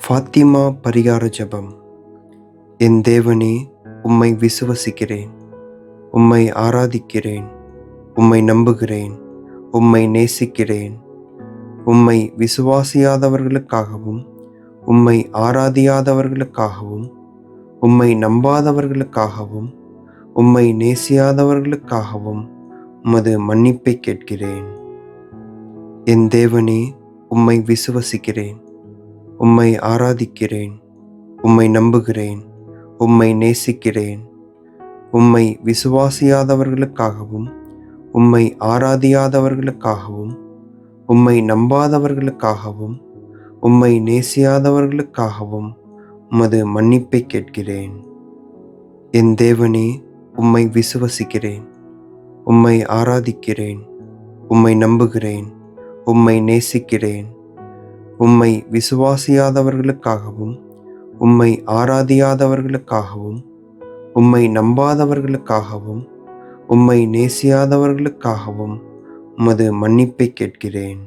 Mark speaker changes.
Speaker 1: ஃபாத்திமா பரிகார ஜெபம். என் தேவனே உம்மை விசுவசிக்கிறேன். உம்மை ஆராதிக்கிறேன். உம்மை நம்புகிறேன். உம்மை நேசிக்கிறேன். உம்மை விசுவாசியாதவர்களுக்காகவும் உம்மை ஆராதியாதவர்களுக்காகவும் உம்மை நம்பாதவர்களுக்காகவும் உம்மை நேசியாதவர்களுக்காகவும் உமது மன்னிப்பை கேட்கிறேன். என் தேவனே உம்மை விசுவசிக்கிறேன். உம்மை ஆராதிக்கிறேன் உம்மை நம்புகிறேன் உம்மை நேசிக்கிறேன். உம்மை விசுவாசியாதவர்களுக்காகவும் உம்மை ஆராதியாதவர்களுக்காகவும் உம்மை நம்பாதவர்களுக்காகவும் உம்மை நேசியாதவர்களுக்காகவும் உமது மன்னிப்பை கேட்கிறேன். என் தேவனே உம்மை விசுவசிக்கிறேன் உம்மை ஆராதிக்கிறேன் உம்மை நம்புகிறேன் உம்மை நேசிக்கிறேன். உம்மை விசுவாசியாதவர்களுக்காகவும் உம்மை ஆராதியாதவர்களுக்காகவும் உம்மை நம்பாதவர்களுக்காகவும் உம்மை நேசியாதவர்களுக்காகவும் உமது மன்னிப்பை கேட்கிறேன்.